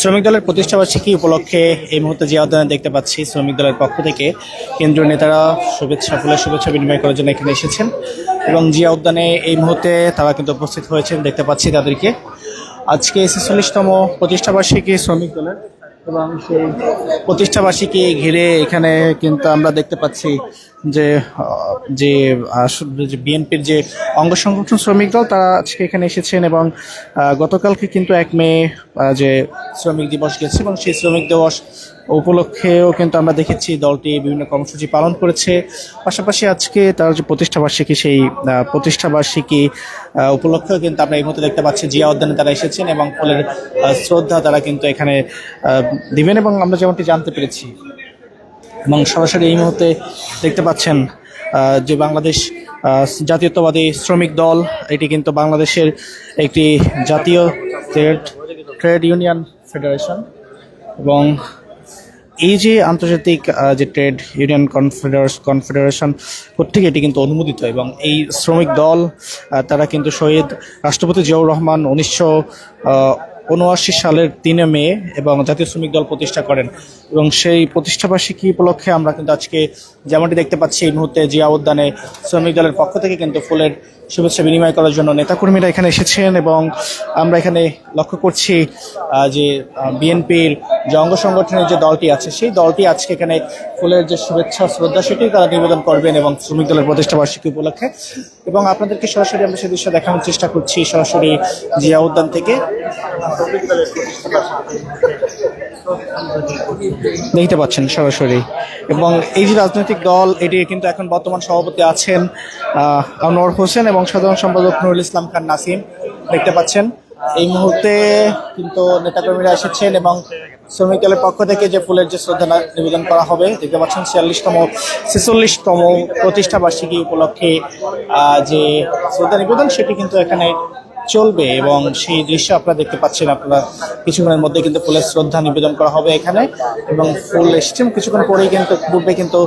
শ্রমিক দলের প্রতিষ্ঠাবার্ষিকী উপলক্ষে এই মুহূর্তে যে উদ্যানে দেখতে পাচ্ছি, শ্রমিক দলের পক্ষ থেকে কেন্দ্রীয় নেতারা শুভেচ্ছা, ফুলের শুভেচ্ছা বিনিময় করার জন্য এখানে এসেছেন এবং জিয়া উদ্যানে এই মুহূর্তে তারা কিন্তু উপস্থিত হয়েছেন, দেখতে পাচ্ছি তাদেরকে। আজকে ছেচল্লিশতম প্রতিষ্ঠাবার্ষিকী শ্রমিক দলের এবং সেই প্রতিষ্ঠাবার্ষিকী ঘিরে এখানে কিন্তু আমরা দেখতে পাচ্ছি যে যে বিএনপির যে অঙ্গ সংগঠন শ্রমিক দল, তারা আজকে এখানে এসেছেন এবং গতকালকে কিন্তু এক মে যে শ্রমিক দিবস গেছে এবং সেই শ্রমিক দিবস উপলক্ষেও কিন্তু আমরা দেখেছি দলটি বিভিন্ন কর্মসূচি পালন করেছে। পাশাপাশি আজকে তার যে প্রতিষ্ঠাবার্ষিকী সেই প্রতিষ্ঠাবার্ষিকী উপলক্ষেও কিন্তু আমরা এই মুহূর্তে দেখতে পাচ্ছি জিয়া উদ্যানে তারা এসেছেন এবং ফুলের শ্রদ্ধা তারা কিন্তু এখানে দিবেন এবং আমরা যেমনটি জানতে পেরেছি। এবং সরাসরি এই মুহূর্তে দেখতে পাচ্ছেন যে বাংলাদেশ জাতীয়তাবাদী শ্রমিক দল, এটি কিন্তু বাংলাদেশের একটি জাতীয় ট্রেড ট্রেড ইউনিয়ন ফেডারেশন এবং এই যে আন্তর্জাতিক যে ট্রেড ইউনিয়ন কনফেডারেশন কনফেডারেশন কর্তৃক এটি কিন্তু অনুমোদিত এবং এই শ্রমিক দল তারা কিন্তু শহীদ রাষ্ট্রপতি জিয়াউর রহমান উনিশশো উনআশি সালের তিনে মে এবং জাতীয় শ্রমিক দল প্রতিষ্ঠা করেন। এবং সেই প্রতিষ্ঠাবার্ষিকী উপলক্ষে আমরা কিন্তু আজকে যেমনটি দেখতে পাচ্ছি এই মুহূর্তে জিয়া উদ্যানে শ্রমিক দলের পক্ষ থেকে কিন্তু ফুলের শুভেচ্ছা বিনিময় করার জন্য নেতাকর্মীরা এখানে এসেছেন এবং আমরা এখানে লক্ষ্য করছি যে বিএনপির যে অঙ্গ সংগঠনের যে দলটি আছে, সেই দলটি আজকে এখানে ফুলের যে শুভেচ্ছা শ্রদ্ধা সেটি তারা নিবেদন করবেন এবং শ্রমিক দলের প্রতিষ্ঠা বার্ষিকী উপলক্ষে। এবং আপনাদেরকে সরাসরি আমরা সে দৃশ্য দেখানোর চেষ্টা করছি সরাসরি জিয়া উদ্যান থেকে। দেখতে পাচ্ছেন সরাসরি। এবং এই যে রাজনৈতিক দল, এটি কিন্তু এখন বর্তমান সভাপতি আছেন আনোয়ার হোসেন এবং সাধারণ সম্পাদক নুরুল ইসলাম খান নাসিম। দেখতে পাচ্ছেন, এই মুহূর্তে কিন্তু নেতাকর্মীরা এসেছেন এবং শ্রমিক দলের পক্ষ থেকে যে ফুলের যে শ্রদ্ধা নিবেদন করা হবে, দেখতে পাচ্ছেন ছিয়াল্লিশতম, ছেচল্লিশতম প্রতিষ্ঠা বার্ষিকী উপলক্ষে যে শ্রদ্ধা নিবেদন, সেটি কিন্তু এখানে চলবে এবং সেই দৃশ্য আপনারা দেখতে পাচ্ছেন। আপনারা কিছুক্ষণের মধ্যে কিন্তু ফুলের শ্রদ্ধা নিবেদন করা হবে এখানে এবং ফুল এসছেন কিছুক্ষণ পরেই কিন্তু, পূর্বে কিন্তু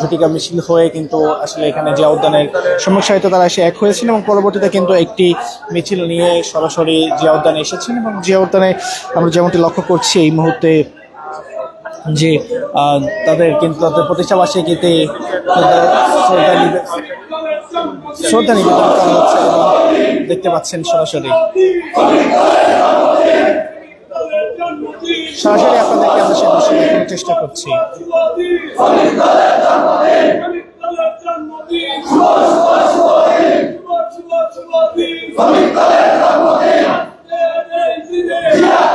ঝুটিকা মিছিল হয়ে কিন্তু আসলে এখানে জিয়া উদ্যানের সম্মুখ সাহিত্য তারা এসে এক হয়েছেন এবং পরবর্তীতে কিন্তু একটি মিছিল নিয়ে সরাসরি জিয়া উদ্যানে এসেছেন। এবং জিয়া উদ্যানে আমরা যেমনটি লক্ষ্য করছি, এই মুহূর্তে যে তাদের কিন্তু তাদের প্রতিষ্ঠা বার্ষিকীতে তাদের শ্রদ্ধা শ্রদ্ধা নিবেদন করা হচ্ছে দেখতে পাচ্ছেন সরাসরি। সরাসরি আপনাদেরকে আমরা সে দৃশ্য দেখানোর চেষ্টা করছি এখন মোনাজাত হবে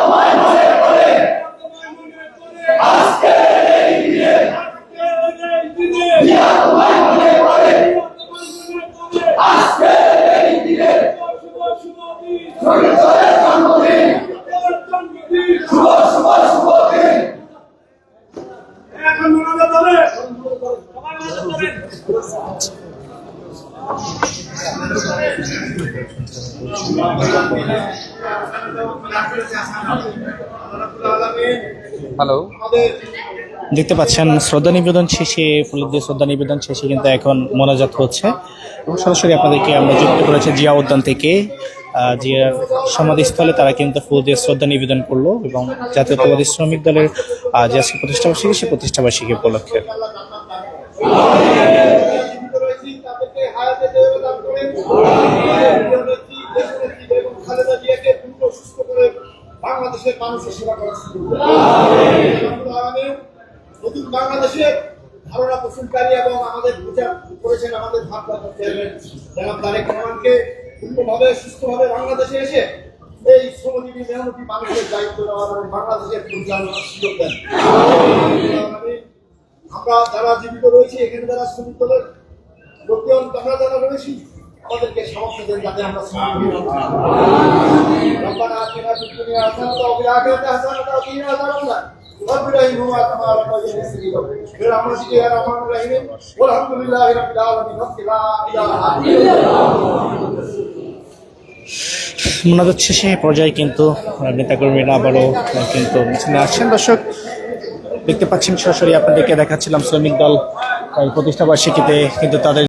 সবাই মোনাজাত করেন হ্যালো দেখতে পাচ্ছেন, শ্রদ্ধা নিবেদন শেষে ফুলের দিয়ে শ্রদ্ধা নিবেদন শেষে কিন্তু এখন মোনাজাত হচ্ছে। এবং সরাসরি আপনাদেরকে আমরা যুক্ত করেছি জিয়া উদ্যান থেকে। জিয়ার সমাধিস্থলে তারা কিন্তু ফুল দিয়ে শ্রদ্ধা নিবেদন করল এবং জাতীয়তাবাদী শ্রমিক দলের যে আজকে প্রতিষ্ঠাবার্ষিকী, সেই প্রতিষ্ঠাবার্ষিকী উপলক্ষে। ধারণা পোষণকারী এবং আমাদের বিচার করেছেন আমাদের ভাবনা চেয়ারম্যান জনাব তারেক রহমানকে পূর্ণভাবে সুস্থভাবে বাংলাদেশে এসে এই শ্রমজীবী মেহনতি মানুষের দায়িত্ব নেওয়ার এবং বাংলাদেশের পরিচালনার সুযোগ দেন রব্বুল আলামিন আমরা যারা জীবিত রয়েছি এখানে যারা শ্রমিক দলের লোকজন আমরা যারা রয়েছি আমাদেরকে সামর্থ্য দেন যাতে আমরা শ্রমিক ربنا آتنا في الدنيا حسنة وفي الآخرة حسنة وقنا عذاب النار رب رحمهما كما ربياني صغيرا برحمتك يا ارحم الراحمين والحمد لله رب العالمين মোনাজাত সেই পর্যায়ে কিন্তু নেতাকর্মীরা আবারও কিন্তু মিছিলে আসছেন। দর্শক, দেখতে পাচ্ছেন সরাসরি আপনাদেরকে দেখাচ্ছিলাম শ্রমিক দল প্রতিষ্ঠাবার্ষিকীতে প্রতিষ্ঠা বার্ষিকীতে কিন্তু তাদের